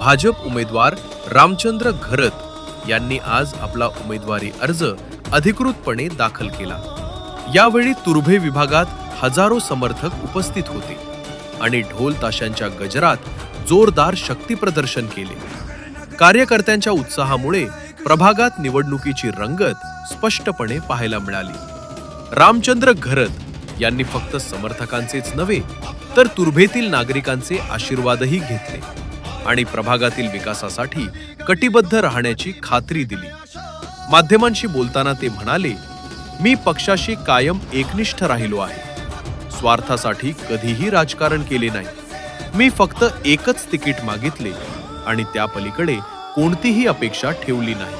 भाजप उमेदवार रामचंद्र घरत यांनी आज आपला उमेदवारी अर्ज अधिकृतपणे दाखल केला. यावेळी तुर्भे विभागात हजारो समर्थक उपस्थित होते आणि ढोल ताशांच्या गजरात जोरदार शक्तीप्रदर्शन केले. कार्यकर्त्यांच्या उत्साहामुळे प्रभागात निवडणुकीची रंगत स्पष्टपणे पाहायला मिळाली. रामचंद्र घरत यांनी फक्त समर्थकांचेच नव्हे तर तुर्भेतील नागरिकांचे आशीर्वादही घेतले. आणि प्रभागातील विकासासाठी कटिबद्ध राहण्याची खात्री दिली. माध्यमांशी बोलताना ते म्हणाले मी पक्षाशी कायम एकनिष्ठ राहिलो आहे. स्वार्थासाठी कधीही राजकारण केले नाही. मी फक्त एकच तिकीट मागितले आणि त्या पलीकडे कोणतीही अपेक्षा ठेवली नाही.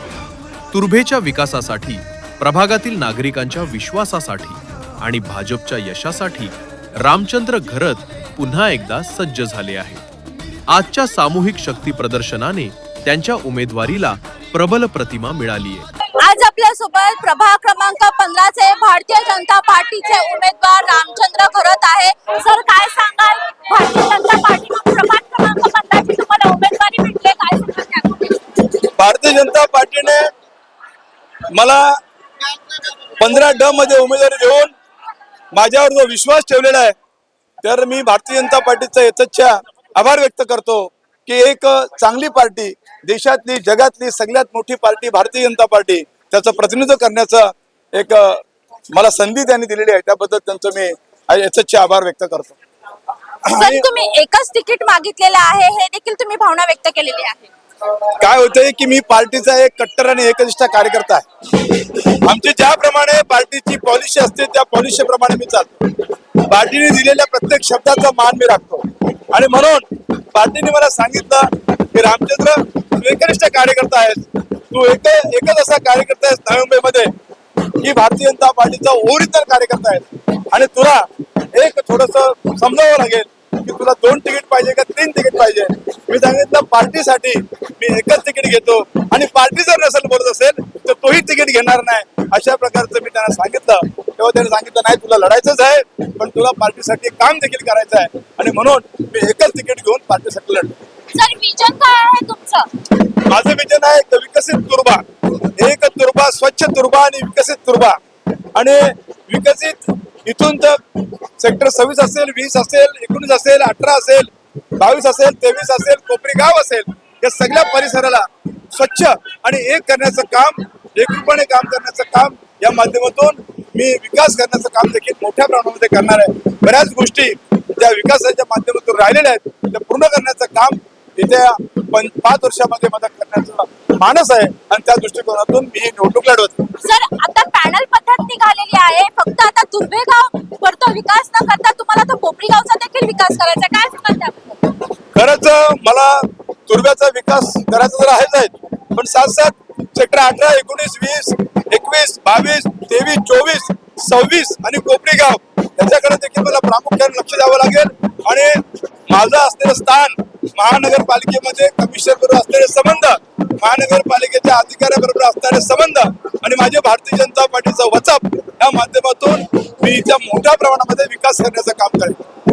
तुर्भेच्या विकासासाठी प्रभागातील नागरिकांच्या विश्वासासाठी आणि भाजपच्या यशासाठी रामचंद्र घरत पुन्हा एकदा सज्ज झाले आहेत. आजच्या सामूहिक शक्ती प्रदर्शनाने त्यांच्या उमेदवारीला प्रबल प्रतिमा मिळाली आहे. आज आपल्यासोबत प्रभाग क्रमांक पंधराचे भारतीय जनता पार्टीचे उमेदवार रामचंद्र घरत आहे. सर काय सांगाल? भारतीय जनता पार्टी प्रभाग क्रमांक पंधराची तुम्हाला उमेदवारी भेटले काय सांगाल? भारतीय जनता पार्टीने मला पंधरा ड मध्ये उमेदवारी देऊन माझ्यावर जो विश्वास ठेवलेला आहे तर मी भारतीय जनता पार्टीचा यथेच्छा आभार व्यक्त करतो की एक चांगली पार्टी देशातली जगातली सगळ्यात मोठी पार्टी भारतीय जनता पार्टी त्याचं प्रतिनिधित्व करण्याचं एक मला संधी त्यांनी दिलेली आहे. त्याबद्दल त्यांचं मी यथेच्छा आभार व्यक्त करतो. तुम्ही एकच तिकीट मागितलेलं आहे हे देखील तुम्ही भावना व्यक्त केलेली आहे. काय होतंय की मी पार्टीचा एक कट्टर आणि एकनिष्ठ कार्यकर्ता आहे. आमची ज्याप्रमाणे पार्टीची पॉलिसी असते त्या पॉलिसी प्रमाणे मी चालतो. पार्टीने दिलेल्या प्रत्येक शब्दाचा मान मी राखतो. आणि म्हणून पार्टीने मला सांगितलं की रामचंद्र तू एकनिष्ठ कार्यकर्ता आहेस. तू एक एकच असा कार्यकर्ता आहेस नवी मुंबईमध्ये की भारतीय जनता पार्टीचा ओरिजिनल कार्यकर्ता आहे आणि तुला एक थोडस समजावं लागेल की तुला दोन तिकीट पाहिजे का तीन तिकीट पाहिजे? पार्टीसाठी मी एकच तिकीट घेतो. आणि पार्टी जर नसेल बोलत असेल तर तोही तिकीट घेणार नाही. अशा प्रकारचं मी त्यांना सांगितलं. तेव्हा त्यांनी सांगितलं नाही तुला लढायचंच आहे पण तुला पार्टीसाठी काम देखील करायचं आहे. आणि म्हणून मी एकच तिकीट घेऊन पार्टीसाठी लढतो सर विजन काय आहे तुमचं? माझं विजन आहे एक विकसित तुर्बा एक तुर्बा स्वच्छ तुर्बा आणि विकसित तुर्बा आणि विकसित इथून तर सेक्टर सव्वीस असेल वीस असेल एकोणीस असेल अठरा असेल बावीस असेल तेवीस असेल कोपरी गाव असेल या सगळ्या परिसराला स्वच्छ आणि एक करण्याचं काम एकरूपणे काम करण्याचं काम या माध्यमातून मी विकास करण्याचं काम देखील मोठ्या प्रमाणामध्ये करणार आहे. बऱ्याच गोष्टी ज्या विकासाच्या माध्यमातून राहिलेल्या आहेत त्या पूर्ण करण्याचं काम येत्या पण पाच वर्षामध्ये मदत करण्याचं मानस आहे आणि त्या दृष्टिकोनातून मी निवडणूक लढवत सर आता पॅनल पद्धत निघालेली आहे. फक्त आता तुर्भे गाव करतो विकास न करता तुम्हाला तो कोपरी गावचा देखील विकास करायचा काय खरंच मला तुरब्याचा विकास करायचा तर आहेच आहे. पण साथ साथ सेक्टर अठरा एकोणीस वीस एकवीस बावीस तेवीस चोवीस सव्वीस आणि कोपरी गाव याच्याकडे देखील मला प्रामुख्याने लक्ष द्यावं लागेल. आणि माझं असलेलं स्थान महानगरपालिकेमध्ये कमिशनर बरोबर असलेले संबंध महानगरपालिकेच्या अधिकाऱ्याबरोबर असणारे संबंध आणि माझे भारतीय जनता पार्टीचा वचप या माध्यमातून मी इथं मोठ्या प्रमाणामध्ये विकास करण्याचं काम करेन.